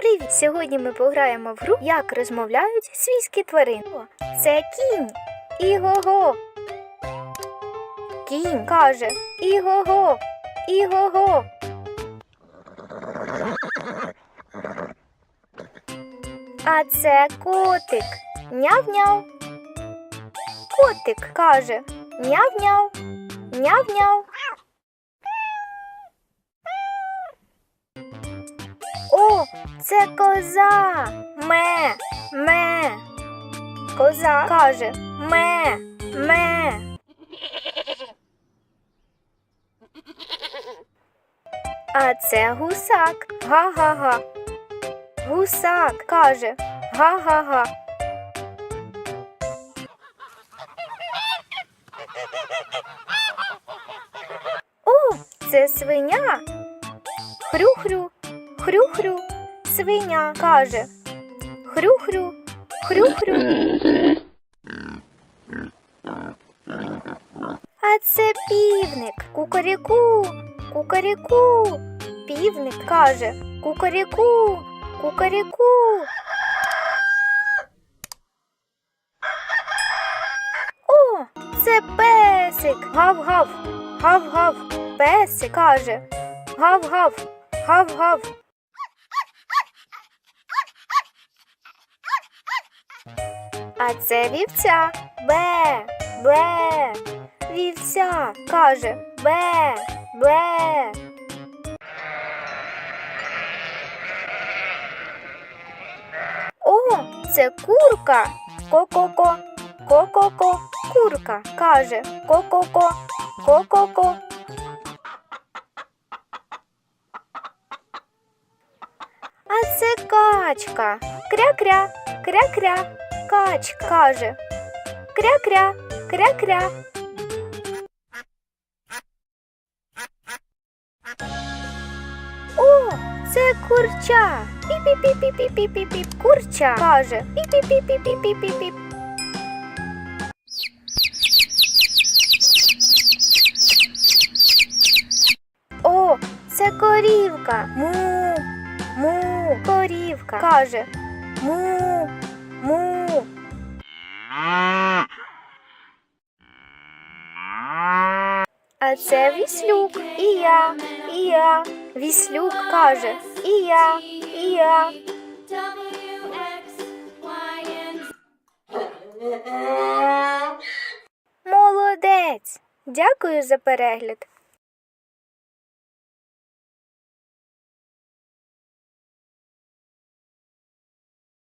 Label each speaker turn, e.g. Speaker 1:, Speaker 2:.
Speaker 1: Привіт! Сьогодні ми пограємо в гру, як розмовляють свійські тварини. Це кінь. Іго-го. Кінь каже Іго-го. Іго-го. А це котик. Няв-няв. Котик каже Няв-няв. Няв-няв. О, це коза. Ме, ме. Коза каже ме, ме. А це гусак. Га-га-га. Гусак каже га-га-га. О, це свиня. Хрю-хрю, хрю-хрю, свиня каже. Хрю-хрю, хрю-хрю. А це півник. Кукаріку, кукаріку. Півник каже кукаріку, кукаріку. О, це песик. Гав-гав, гав-гав. Песик каже. Гав-гав, гав-гав. А це вівця. Бе, бе. Вівця каже бе, бе. О, це курка. Ко-ко-ко, ко-ко-ко. Курка каже ко-ко-ко, ко-ко-ко. А це качка. Кря-кря, кря-кря. Качка каже. Кря-кря, кря-кря. О, це курча. Пі-пі-пі-пі-пі-пі-пі. Курча каже. Пі-пі-пі-пі-пі-пі-пі. О, це корівка. Му, му, корівка. Каже. Му, му. А це віслюк. І я, і я. Віслюк каже. І я, і я. Молодець. Дякую за перегляд.